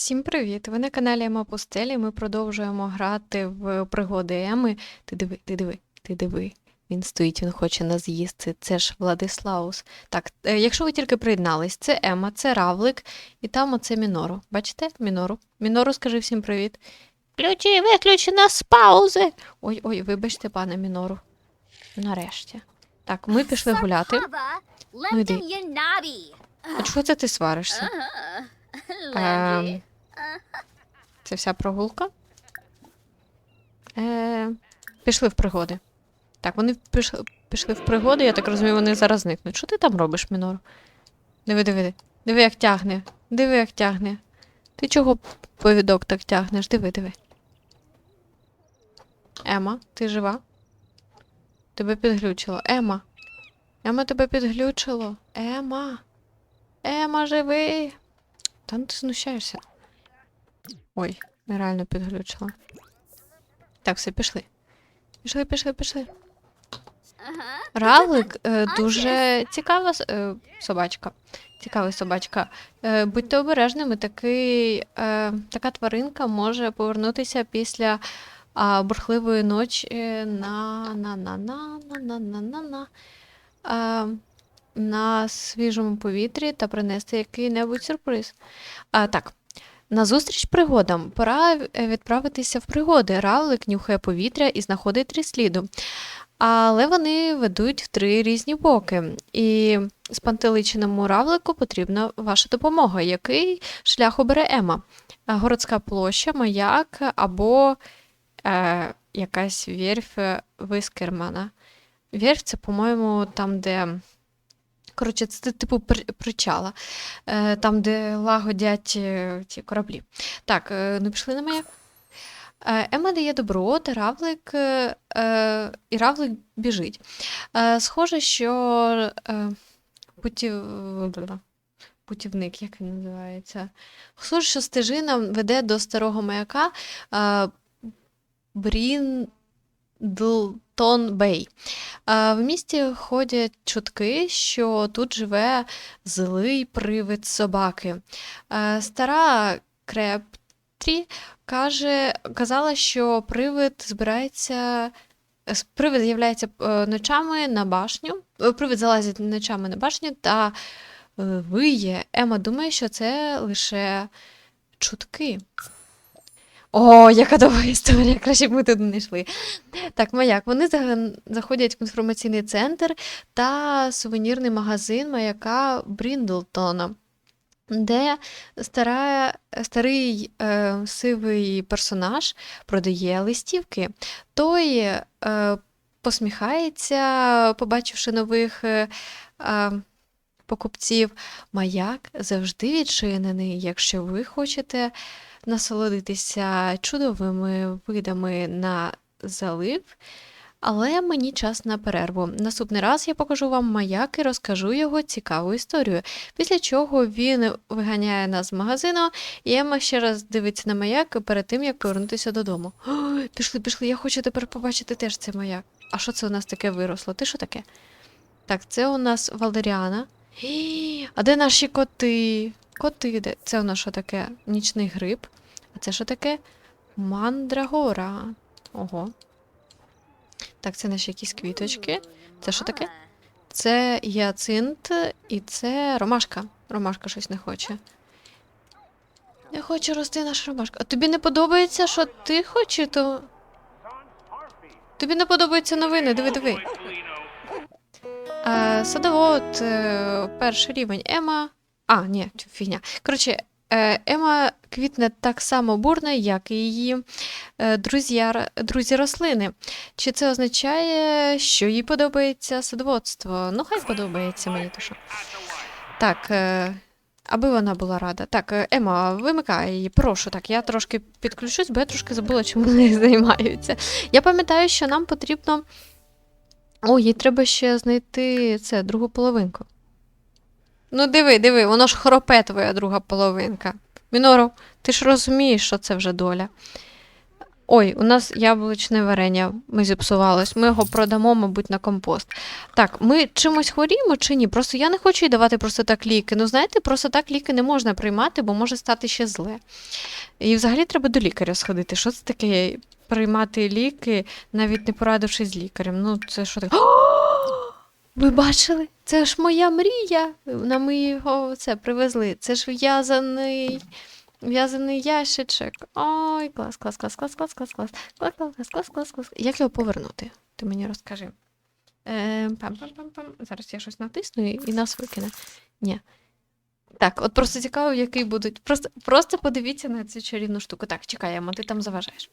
Всім привіт! Ви на каналі Ема Пустелі. Ми продовжуємо грати в пригоди Еми. Ти диви, ти диви, ти диви. Він стоїть, він хоче нас їсти. Це ж Владислаус. Так, е, якщо ви тільки приєднались, це Ема, це Равлик, і там оце Мінору. Бачите? Мінору. Мінору, скажи всім привіт. Ключі виключено з паузи. Ой, ой, вибачте, пане Мінору. Нарешті. Так, ми пішли гуляти. Ну, йди. А чого це ти сваришся? Ем, це вся прогулка. Е, пішли в пригоди. Так, вони пішли, пішли в пригоди, я так розумію, вони зараз зникнуть. Що ти там робиш, Мінор? Диви, диви. Диви, як тягне. Диви, як тягне. Ти чого повідок так тягнеш? Диви, диви. Ема, ти жива? Тебе підглючило. Ема. Ема тебе підглючило. Ема. Ема, живи. Та ну ти знущаєшся. Ой, нереально підглючила. Так, все, пішли. Пішли, пішли, пішли. Равлик е, дуже цікава е, собачка. Цікава собачка. Е, будьте обережними, такий, е, така тваринка може повернутися після а, бурхливої ночі на на на на на на на на на а, на свіжому повітрі та принести який-небудь сюрприз. А, так, на зустріч пригодам. Пора е, відправитися в пригоди. Равлик нюхає повітря і знаходить три сліду. Але вони ведуть в три різні боки. І спантеличеному равлику потрібна ваша допомога. Який шлях обере Ема? Городська площа, маяк або е, якась вірф е, Вискермана. Вірф це, по-моєму, там, де. Коротше, це типу причала, е, там, де лагодять е, ці кораблі. Так, е, ну пішли на маяк. Е, Ема дає добро, равлик, і равлик біжить. Схоже, що путів... путівник, як він називається. Схоже, що стежина веде до старого маяка е, Бріндлтон Бей. Е, в місті ходять чутки, що тут живе злий привид собаки. Стара Крептрі каже, казала, що привид збирається. Привид з'являється е, ночами на башню. е, Привид залазить ночами на башню та е, виє. Ема думає, що це лише чутки. О, яка довга історія, краще б ми туди не йшли. Так, маяк. Вони заходять в інформаційний центр та сувенірний магазин маяка Бріндлтона, де стара, старий е, сивий персонаж продає листівки. Той е, посміхається, побачивши нових е, е, покупців. Маяк завжди відчинений, якщо ви хочете насолодитися чудовими видами на залив. Але мені час на перерву. Наступний раз я покажу вам маяк і розкажу його цікаву історію. Після чого він виганяє нас з магазину, і Ема ще раз дивиться на маяк перед тим, як повернутися додому. Ой, пішли, пішли, я хочу тепер побачити теж цей маяк. А що це у нас таке виросло? Ти що таке? Так, це у нас Валеріана. А де наші коти? Коти, де? Це у нас що таке? Нічний гриб. А це що таке? Мандрагора. Ого. Так, це наші якісь квіточки. Це що таке? Це гіацинт і це ромашка. Ромашка щось не хоче. Не хоче рости наша ромашка. А тобі не подобається, що ти хочеш, то. Тобі не подобаються новини, диви, диви. Садовод, е, перший рівень Ема. А, ні, фігня. Коротше, е, Ема квітне так само бурно, як і її е, друзі, рослини. Чи це означає, що їй подобається садоводство? Ну, хай подобається мені то що. Так, е, аби вона була рада. Так, Ема, вимикай її, прошу. Так, я трошки підключусь, бо я трошки забула, чим вони займаються. Я пам'ятаю, що нам потрібно. О, їй треба ще знайти це, другу половинку. Ну, диви, диви, воно ж хропе твоя друга половинка. Міноро, ти ж розумієш, що це вже доля. Ой, у нас яблучне варення ми зіпсувалось. Ми його продамо, мабуть, на компост. Так, ми чимось хворіємо чи ні? Просто я не хочу їй давати просто так ліки. Ну, знаєте, просто так ліки не можна приймати, бо може стати ще зле. І взагалі треба до лікаря сходити. Що це таке? Приймати ліки, навіть не порадившись з лікарем. Ну, це що таке? Ви бачили? Це ж моя мрія. На ми його це привезли. Це ж в'язаний. В'язаний ящичок. Ой, клас, клас, клас, клас, клас, клас, клас, клас, клас, клас, клас, клас, клас. Як його повернути? Ти мені розкажи. Е, пам-пам-пам-пам. Зараз я щось натисну і, нас викине. Ні. Так, от просто цікаво, який будуть. Просто, подивіться на цю чарівну штуку. Так, чекай, Ема, ти там заважаєш.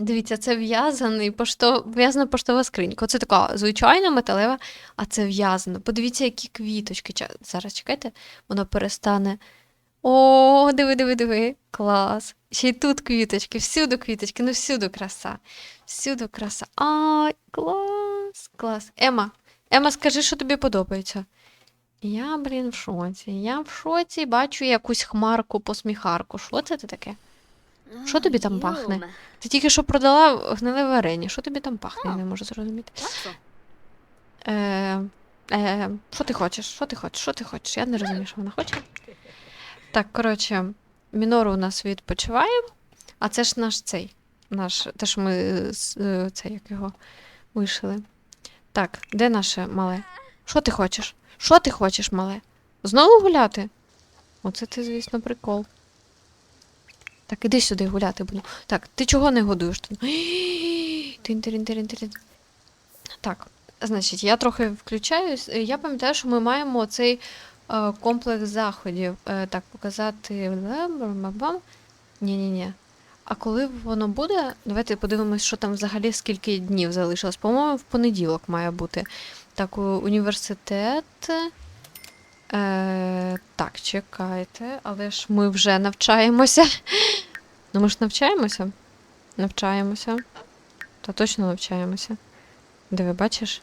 Дивіться, це в'язаний пошто... в'язана поштова скринька. Це така звичайна металева, а це в'язано. Подивіться, які квіточки. Зараз чекайте, воно перестане. О, диви, диви, диви. Клас. Ще й тут квіточки, всюди квіточки, ну всюди краса. Всюди краса. Ай, клас, клас. Ема, Ема, скажи, що тобі подобається. Я, блін, в шоці. Я в шоці бачу якусь хмарку, посміхарку. Що це таке? Що тобі там пахне? Ти тільки що продала гниле варення. Що тобі там пахне? Я не можу зрозуміти. Е, е, що ти хочеш? Що ти хочеш? Що ти хочеш? Я не розумію, що вона хоче. Так, коротше, Мінору у нас відпочиває, а це ж наш цей. Наш, те, що ми е, це як його вишили. Так, де наше мале? Що ти хочеш? Що ти хочеш, мале? Знову гуляти? Оце ти, звісно, прикол. Так, іди сюди гуляти буду. Так, ти чого не годуєш? Тин-тирин-тирин-тирин. Так, значить, я трохи включаюсь. Е, Я пам'ятаю, що ми маємо цей е, комплекс заходів. Е, так, показати. Ні-ні-ні. А коли воно буде, давайте подивимось, що там взагалі скільки днів залишилось. По-моєму, в понеділок має бути. Так, університет. Е, так, чекайте, але ж ми вже навчаємося. Ну, ми ж навчаємося? Навчаємося. Та точно навчаємося. Диви, бачиш?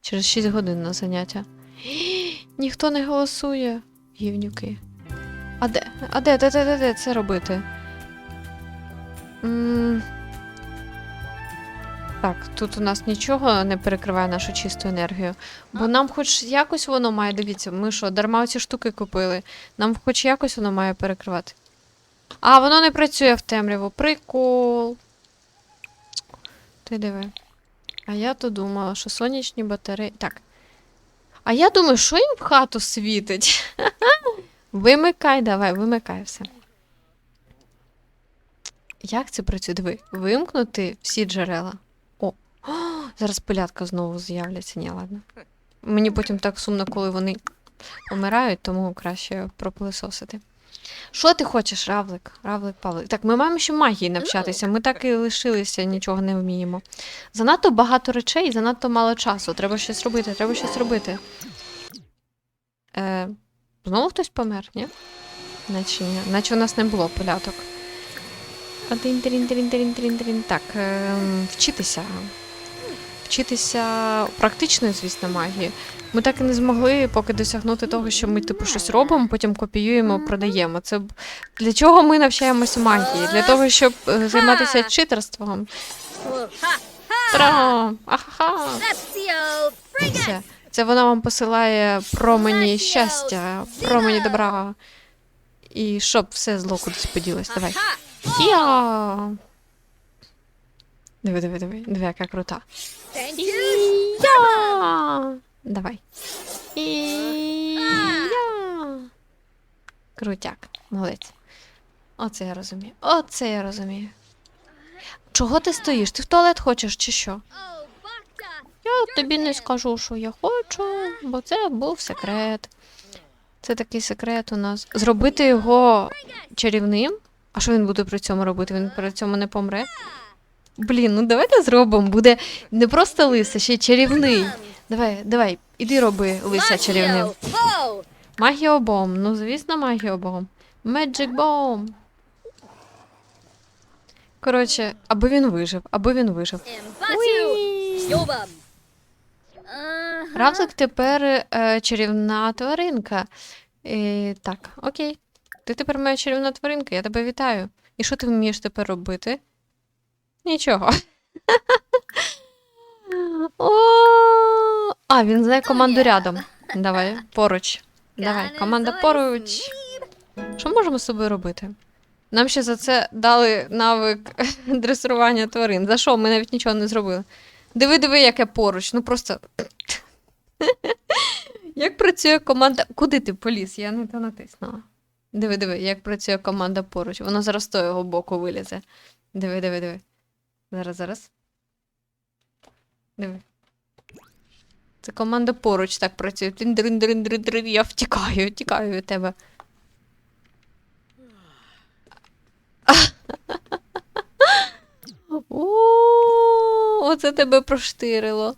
Через 6 годин на заняття. Ніхто не голосує, гівнюки. А де? А де, де, де, де, де це робити? м Так, тут у нас нічого не перекриває нашу чисту енергію. Бо нам хоч якось воно має, дивіться, ми що, дарма ці штуки купили. Нам хоч якось воно має перекривати. А, воно не працює в темряву. Прикол. Ти диви. А я то думала, що сонячні батареї. Так. А я думаю, що їм в хату світить? Вимикай, давай, вимикай все. Як це працює? Диви, вимкнути всі джерела. О, О зараз пилятка знову з'являться. Ні, ладно. Мені потім так сумно, коли вони помирають, тому краще пропилисосити. Що ти хочеш, Равлик? Равлик Павлик. Так, ми маємо ще магії навчатися. Ми так і лишилися, нічого не вміємо. Занадто багато речей, занадто мало часу. Треба щось робити, треба щось робити. Е, знову хтось помер, ні? Наче ні. Наче у нас не було поляток. Так, е, вчитися. Вчитися практичної, звісно, магії. Ми так і не змогли поки досягнути того, що ми типу щось робимо, потім копіюємо, продаємо. Це для чого ми навчаємося магії? Для того, щоб е, займатися читерством. Ахаха! Це, це вона вам посилає промені щастя, промені добра. І щоб все зло кудись поділось. Давай. Диви, диви, диви, диви, яка крута. Я. Давай. Я. Крутяк, молодець. Оце я розумію. Оце я розумію. Чого ти стоїш? Ти в туалет хочеш чи що? Я тобі не скажу, що я хочу, бо це був секрет. Це такий секрет у нас. Зробити його чарівним. А що він буде при цьому робити? Він при цьому не помре? Блін, ну давайте зробимо. Буде не просто лиса, ще й чарівний. Давай, давай, іди роби лиса чарівним. Магіобом, ну звісно, магіобом. Magic Bomb. Коротше, аби він вижив, аби він вижив. Уї! Равлик тепер е, чарівна тваринка. Е, так, окей. Ти тепер моя чарівна тваринка, я тебе вітаю. І що ти вмієш тепер робити? Нічого. О, а, він знає команду рядом. Давай, поруч. Давай, команда поруч. Що можемо з собою робити? Нам ще за це дали навик дресирування тварин. За що? Ми навіть нічого не зробили. Диви, диви, яке поруч. Ну просто. Як працює команда. Куди ти поліз? Я не то натиснула. Диви, диви, як працює команда поруч. Воно зараз з того боку вилізе. Диви, диви, диви. Зараз, зараз. Диви. Це команда поруч так працює. Тин-дрин-дрин-дрин-дрин. Я втікаю, втікаю від тебе. Оце тебе проштирило.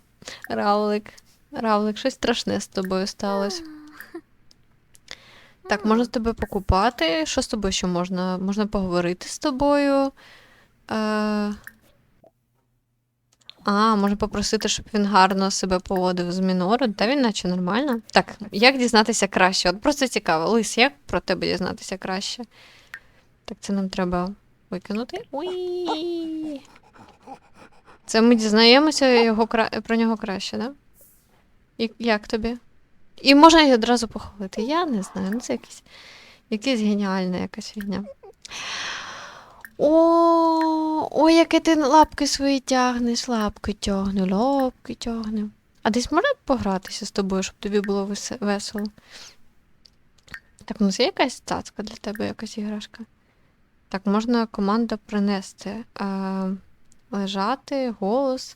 Равлик. Равлик, щось страшне з тобою сталося. Так, можна тебе покупати. Що з тобою ще можна? Можна поговорити з тобою. Е... А, можна попросити, щоб він гарно себе поводив з мінору. Та він наче нормально. Так, як дізнатися краще? От просто цікаво. Лис, як про тебе дізнатися краще? Так, це нам треба викинути. Уї. Це ми дізнаємося його, про нього краще, да? І як тобі? І можна її одразу похвалити. Я не знаю. Ну, це якась, якась геніальна якась фігня. О, ой, яке ти лапки свої тягнеш, лапки тягну, лапки тягну. А десь можна погратися з тобою, щоб тобі було весело? Так, ну це якась цацка для тебе, якась іграшка. Так, можна команда принести. Е, лежати, голос.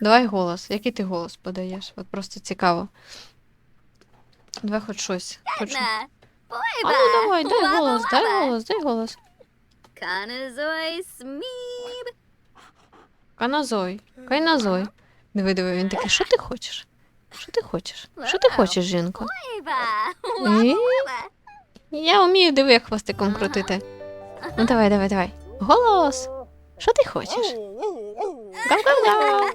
Давай голос. Який ти голос подаєш? От просто цікаво. Давай хоч щось. Хоч... А ну давай, дай голос, дай голос, дай голос. Каназой сміб. Каназой, кайназой. Диви, диви, він такий, що ти хочеш? Що ти хочеш? Що ти хочеш, жінко? Ні. Я вмію, диви, як хвостиком крутити. Ну давай, давай, давай. Голос! Що ти хочеш? Гав-гав-гав.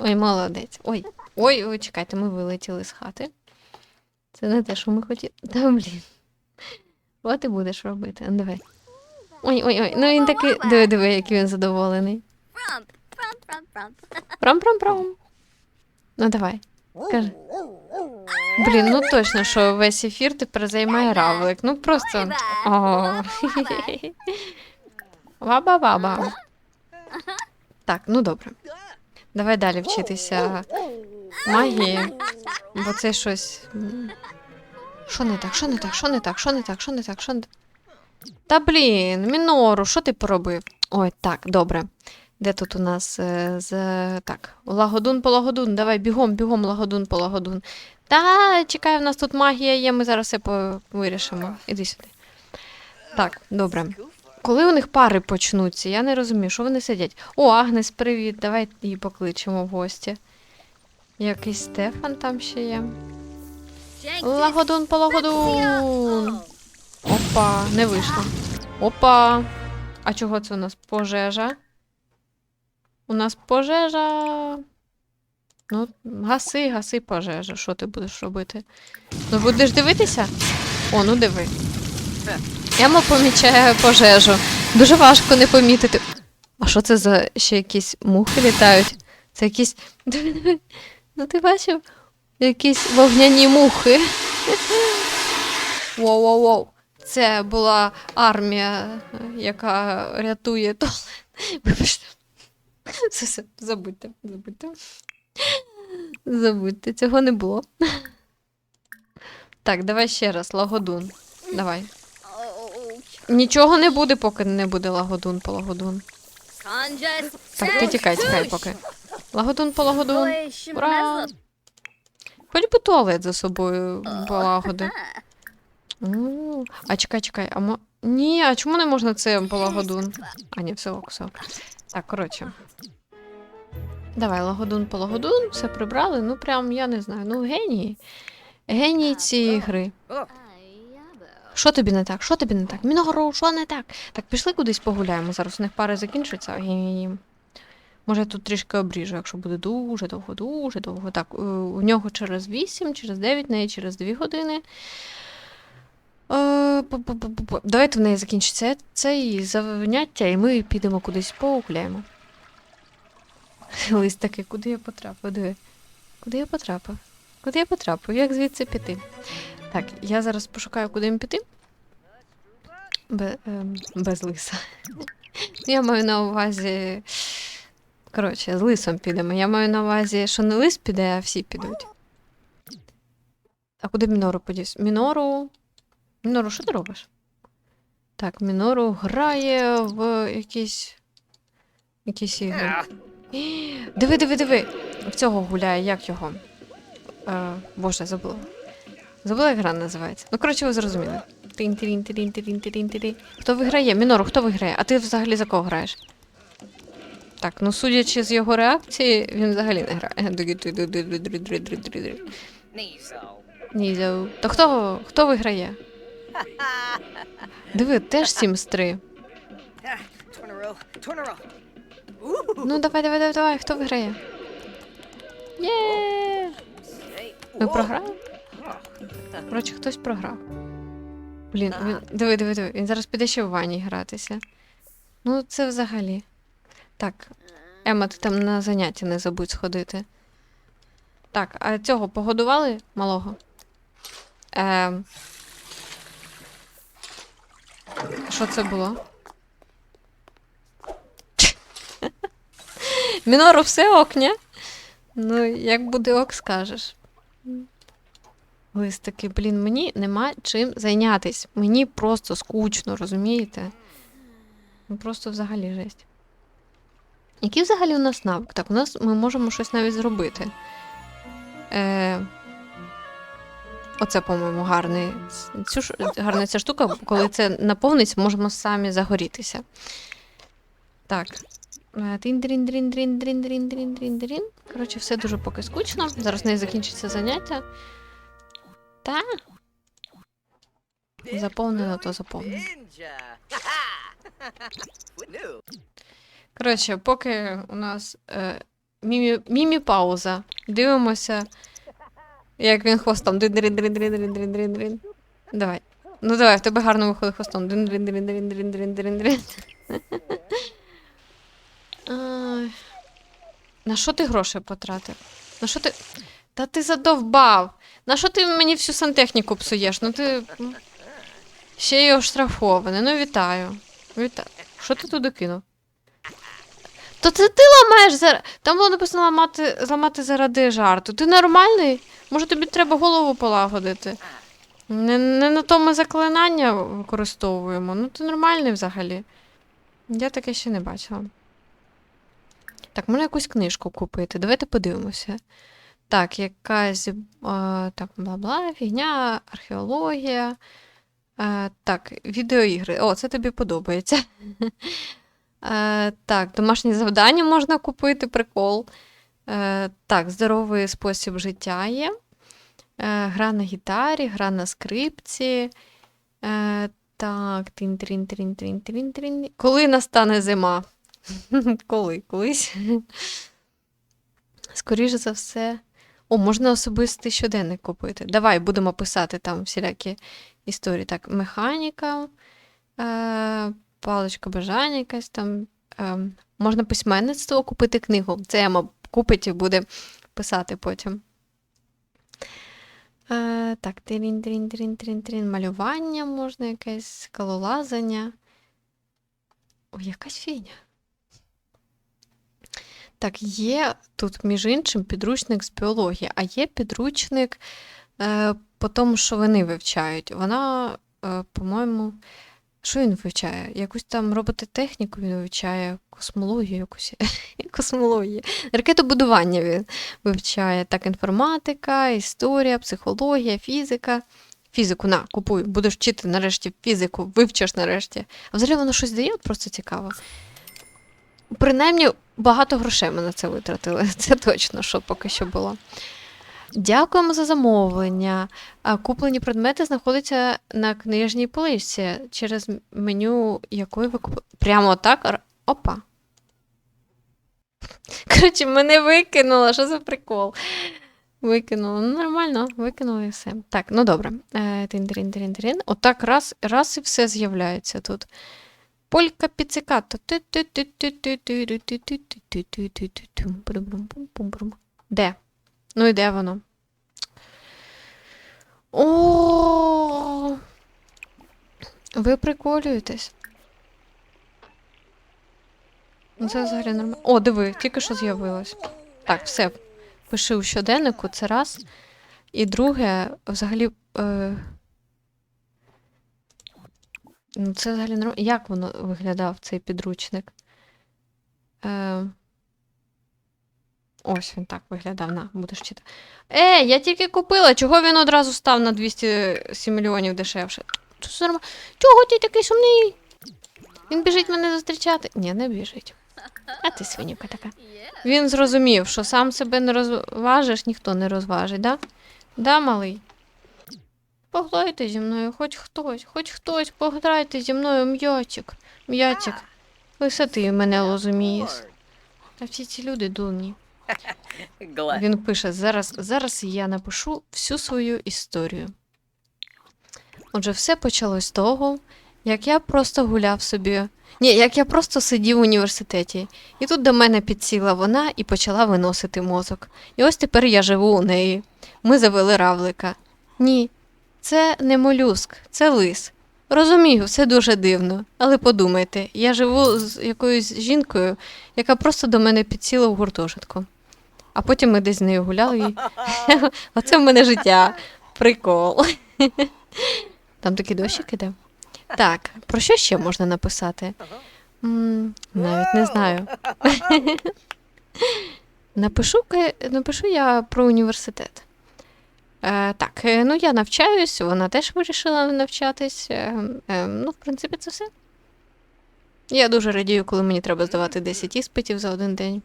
Ой, молодець. Ой, ой, ой, чекайте, ми вилетіли з хати. Це не те, що ми хотіли. Та блін. От і будеш робити. Ну, давай. Ой, ой, ой. Ну він такий. Диви, диви, який він задоволений. Пром-пром-пром. Ну давай. Кажи. Блін, ну точно, що весь ефір тепер займає равлик. Ну просто. О. Ваба-ваба. Так, ну добре. Давай далі вчитися магії. Бо це щось. Що не так, що не так, що не так, що не так, що не так, що не так. Та блін, Мінору, що ти поробив? Ой, так, добре. Де тут у нас е, з. Так, лагодун полагодун. Давай бігом, бігом, лагодун полагодун. Та, чекай, в нас тут магія є, ми зараз все по- вирішимо. Іди сюди. Так, добре. Коли у них пари почнуться, я не розумію, що вони сидять. О, Агнес, привіт, давай її покличемо в гості. Якийсь Стефан там ще є. Лагодун полагодун. Опа, не вийшло. Опа. А чого це у нас пожежа? У нас пожежа. Ну, гаси, гаси пожежу. Що ти будеш робити? Ну, будеш дивитися? О, ну диви. Ема помічає пожежу. Дуже важко не помітити. А що це за ще якісь мухи літають? Це якісь. Ну ти бачив? Якісь вогняні мухи. Воу-воу-воу. Це була армія, яка рятує туалет. Вибачте. Все, все, забудьте, забудьте. Забудьте, цього не було. Так, давай ще раз, лагодун. Давай. Нічого не буде, поки не буде лагодун по лагодун. Так, ти тікай, тікай поки. Лагодун по лагодун. Ура! Хоч би туалет за собою полагоди. А чекай, чекай, а мо... Ні, а чому не можна це полагодун? А, ні, все все. Так, коротше. Давай, лагодун по лагодун, все прибрали. Ну прям, я не знаю. Ну, генії. Генії цієї гри. Що тобі не так? Що тобі не так? Міногору, що не так? Так, пішли кудись погуляємо. Зараз у них пари закінчаться. Гі- Може, я тут трішки обріжу, якщо буде дуже довго, дуже довго. Так, е, у нього через 8, через 9, неї через 2 години. Е. Давайте в неї закінчиться це і заняття, і ми підемо кудись погуляємо. Лист такий, куди я потрапив? Диви. Куди я потрапив? Куди я потрапив? Як звідси піти? Так, я зараз пошукаю, куди їм піти. Бе, ем, без лиса. Я маю на увазі. Коротше, з лисом підемо. Я маю на увазі, що не лис піде, а всі підуть. А куди Мінору подівся? Мінору. Мінору, що ти робиш? Так, Мінору грає в якісь. якісь ігри. Диви, диви, диви. В цього гуляє, як його? Е, боже, забула. Забула, як гра називається. Ну, коротше, ви зрозуміли. тин тирін тирін тирін тирін тирін Хто виграє? Мінору, хто виграє? А ти взагалі за кого граєш? Так, ну судячи з його реакції, він взагалі не грає. Nizo. Нізяу. То хто, хто виграє? Диви, теж Sims 3. Turn a row. Turn a row. Ну, давай, давай, давай, давай, хто виграє? Є! Ми програли? Коротше, хтось програв. Блін, він, диви, диви, диви, він зараз піде ще в ванні гратися. Ну, це взагалі. Так, Ема, ти там на заняття не забудь сходити. Так, а цього погодували малого? Ем... Що це було? Мінору все ок, ні? Ну, як буде ок, скажеш. Лист такий, блін, мені нема чим зайнятись. Мені просто скучно, розумієте? Ну, Просто взагалі жесть. Який взагалі у нас навик? Так, у нас ми можемо щось навіть зробити. Е... Оце, по-моєму, гарний. Цю, ш- гарна ця штука, коли це наповниться, можемо самі загорітися. Так. Е, Трін-дрін-дрін-дрін-дрін-дрін-дрін-дрін. Коротше, все дуже поки скучно. Зараз в неї закінчиться заняття. Та. Заповнено, то заповнено. Коротше, поки у нас е, мімі, мімі-пауза. Дивимося, як він хвостом. Дрин-дрин-дрин-дрин-дрин-дрин-дрин. Давай. Ну давай, в тебе гарно виходить хвостом. Дрин-дрин-дрин-дрин-дрин-дрин-дрин. Ай. На що ти гроші потратив? На що ти. Та ти задовбав. На що ти мені всю сантехніку псуєш? Ну ти. Ще й оштрафований. Ну вітаю. Вітаю. Що ти туди кинув? То це ти ламаєш за. Там було написано ламати, зламати заради жарту. Ти нормальний? Може тобі треба голову полагодити? Не, не на то ми заклинання використовуємо. Ну ти нормальний взагалі. Я таке ще не бачила. Так, можна якусь книжку купити. Давайте подивимося. Так, якась е, так, бла-бла, фігня, археологія. Е, так, відеоігри. О, це тобі подобається. Е, так, домашні завдання можна купити, прикол. Е, так, здоровий спосіб життя є. Е, гра на гітарі, гра на скрипці. Е, так, трін трін трін трін трін трін Коли настане зима? Коли? Колись? Скоріше за все. О, можна особистий щоденник купити. Давай будемо писати там всілякі історії. Так, механіка, е, паличка бажання якась там. Е, можна письменництво купити книгу. Це Ема купить і буде писати потім. Е, так, трін, трін, трін, трін, трін. Малювання можна якесь, скалолазання. Ой, якась фігня. Так, є тут, між іншим, підручник з біології, а є підручник е, по тому, що вони вивчають. Вона, е, по-моєму, що він вивчає? Якусь там робототехніку він вивчає, космологію якусь. Космологію. Ракетобудування він вивчає. Так, інформатика, історія, психологія, фізика. Фізику, на, купуй, будеш вчити нарешті фізику, вивчиш нарешті. А взагалі воно щось дає, просто цікаво. Принаймні, багато грошей ми на це витратили. Це точно, що поки що було. Дякуємо за замовлення. Куплені предмети знаходяться на книжній поличці через меню, якої ви купили. Прямо так. Опа. Коротше, мене викинуло, що за прикол. Викинула. Ну, нормально, викинули і все. Так, ну добре. Е, тин тин тин Отак раз, раз і все з'являється тут. Полька піцикато. Де? Ну і де воно? О! Ви приколюєтесь. Ну, це взагалі нормально. О, диви, тільки що з'явилось. Так, все. Пиши у щоденнику, це раз. І друге, взагалі. Е... Ну, це взагалі нормально. Як воно виглядав, цей підручник? Е... Ось він так виглядав. На, будеш читати. Е, я тільки купила. Чого він одразу став на 207 мільйонів дешевше? Чого ти такий сумний? Він біжить мене зустрічати. Ні, не біжить. А ти свинюка така. Він зрозумів, що сам себе не розважиш, ніхто не розважить, да? Да, малий? Пограйте зі мною, хоч хтось, хоч хтось, пограйте зі мною м'ячик. М'ячик. Лише ти мене розумієш. Та всі ці люди дурні. Він пише: зараз, зараз я напишу всю свою історію. Отже, все почалось з того, як я просто гуляв собі. Ні, як я просто сидів в університеті, і тут до мене підсіла вона і почала виносити мозок. І ось тепер я живу у неї. Ми завели равлика. Ні, це не молюск, це лис. Розумію, все дуже дивно, але подумайте, я живу з якоюсь жінкою, яка просто до мене підсіла в гуртожитку. А потім ми десь з нею гуляли. Оце в мене життя. Прикол. Там такий дощик іде. Так, про що ще можна написати? Навіть не знаю. Напишу, напишу я про університет. Е, так, е, ну я навчаюсь, вона теж вирішила навчатись. Е, е, ну, в принципі, це все. Я дуже радію, коли мені треба здавати 10 іспитів за один день.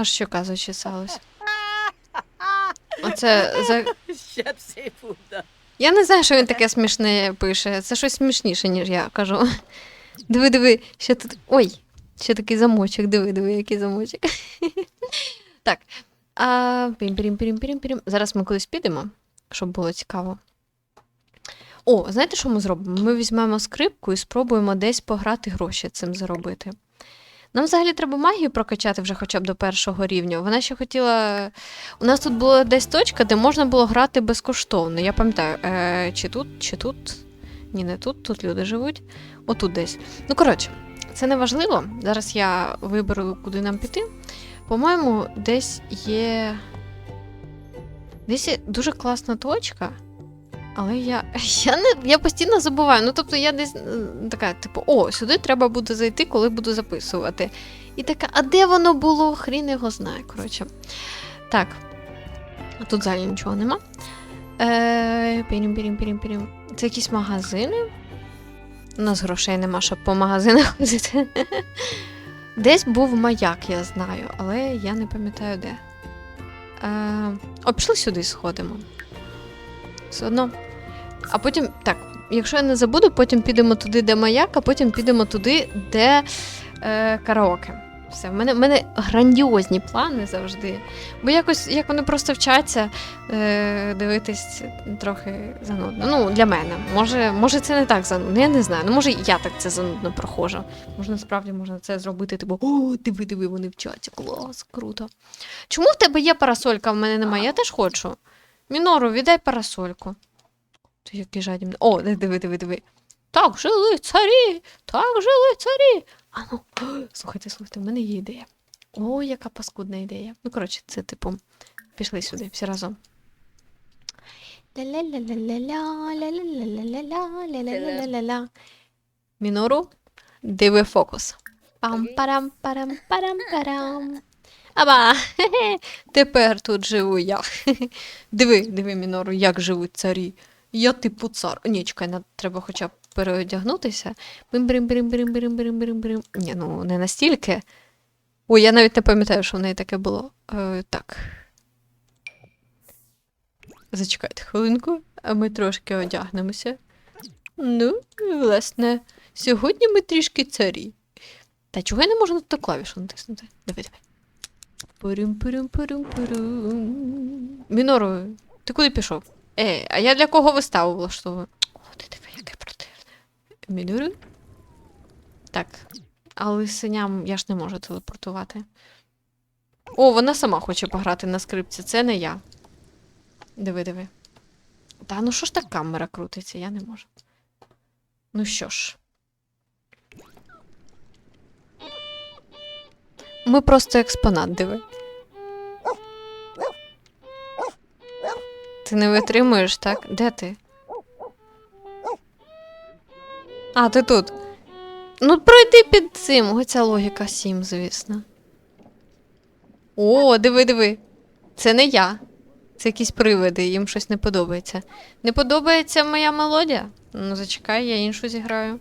Аж щока зачесалась. Оце за. Я не знаю, що він таке смішне пише. Це щось смішніше, ніж я кажу. Диви, диви, ще тут. Ой, ще такий замочок, диви, диви, який замочок. Так. А. Зараз ми кудись підемо, щоб було цікаво. О, знаєте, що ми зробимо? Ми візьмемо скрипку і спробуємо десь пограти гроші цим заробити. Нам взагалі треба магію прокачати вже хоча б до першого рівня. Вона ще хотіла. У нас тут була десь точка, де можна було грати безкоштовно. Я пам'ятаю, е, чи тут, чи тут. Ні, не тут, тут люди живуть. Отут десь. Ну, коротше, це не важливо. Зараз я виберу, куди нам піти. По-моєму, десь є. Десь є дуже класна точка. Але я, я, не, я постійно забуваю. Ну, тобто я десь е, така, типу, о, сюди треба буде зайти, коли буду записувати. І така, а де воно було? Хрін його знає. Коротше. Так. А тут взагалі нічого нема. Е, пірім, пірім, пірім, пірім. Це якісь магазини. У нас грошей нема, щоб по магазинах ходити. Десь був маяк, я знаю, але я не пам'ятаю де. Е, о, пішли сюди сходимо. Все одно. А потім, так, якщо я не забуду, потім підемо туди, де маяк, а потім підемо туди, де е, караоке. Все, в мене, в мене грандіозні плани завжди. Бо якось, як вони просто вчаться е, дивитись трохи занудно. Ну, для мене. Може, може, це не так занудно, я не знаю. Ну, може, я так це занудно проходжу. Може, насправді можна це зробити, типу, о, диви, диви, вони вчаться. Клас, круто. Чому в тебе є парасолька, а в мене немає? Я теж хочу. Мінору, віддай парасольку. Ти який жадібний. О, диви, диви, диви. Так жили царі, так жили царі. А слухайте, слухайте, в мене є ідея. О, яка паскудна ідея. Ну, коротше, це типу. Пішли сюди, всі разом. Ля-ля-ля-ля-ля-ля, ля-ля-ля-ля-ля, ля-ля-ля-ля-ля. Мінору, диви фокус. Пам-парам-парам-парам-парам. Аба! Тепер тут живу я. Диви, диви, Мінору, як живуть царі. Я типу цар. Ні, чекай, треба хоча б переодягнутися. бим брим брим брим брим брим брим брим Ні, ну не настільки. Ой, я навіть не пам'ятаю, що в неї таке було. Е, так. Зачекайте хвилинку, а ми трошки одягнемося. Ну, власне, сьогодні ми трішки царі. Та чого я не можу на ту клавішу натиснути? Диви, диви. Міноро, ти куди пішов? Е, а я для кого виставу влаштовую? О, ти диви, яке противне. Міноро? Так. А лисеням я ж не можу телепортувати. О, вона сама хоче пограти на скрипці, це не я. Диви, диви. Та ну що ж так камера крутиться, я не можу. Ну що ж. Ми просто експонат, диви. Ти не витримуєш, так? Де ти? А, ти тут. Ну, пройди під цим. Оця логіка 7, звісно. О, диви, диви. Це не я. Це якісь привиди, їм щось не подобається. Не подобається моя мелодія? Ну, зачекай, я іншу зіграю.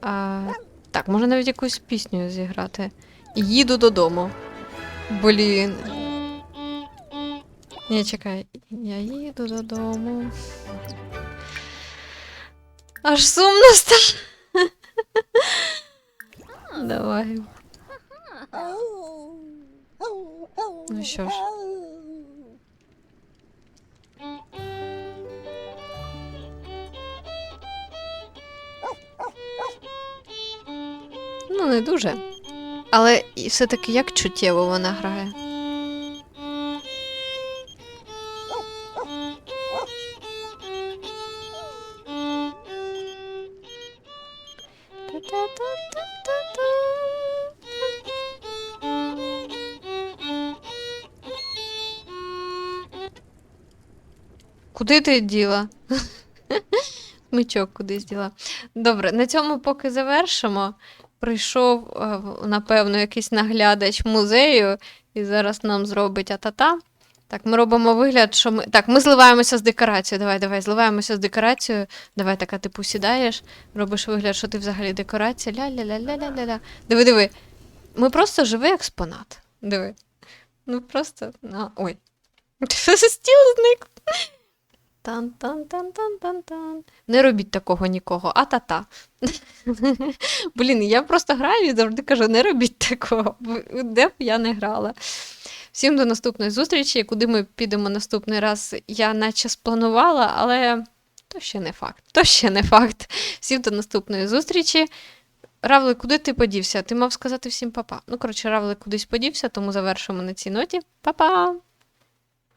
А, так, можна навіть якусь пісню зіграти. Їду додому. Блін. Ні, чекай. Я їду додому. Аж сумно стало. Давай. Ну що ж. Ну, не дуже. Але все-таки як чуттєво вона грає. Куди ти діла? Смичок кудись діла. Добре, на цьому поки завершимо. Прийшов, е, напевно, якийсь наглядач музею і зараз нам зробить атата. Так, ми робимо вигляд, що ми. Так, ми зливаємося з декорацією. Давай, давай, зливаємося з декорацією. Давай така, типу, сідаєш, робиш вигляд, що ти взагалі декорація. Ля-ля-ля-ля-ля-ля. Диви, диви. Ми просто живий експонат. Диви. Ну просто. Ой. Стіл зник. Тан-тан-тан-тан-тан-тан. Не робіть такого нікого, а та-та. Блін, я просто граю і завжди кажу, не робіть такого, де б я не грала. Всім до наступної зустрічі. Куди ми підемо наступний раз, я наче спланувала, але то ще не факт. То ще не факт. Всім до наступної зустрічі. Равли, куди ти подівся? Ти мав сказати всім па-па. Ну, коротше, Равли кудись подівся, тому завершимо на цій ноті. Па-па!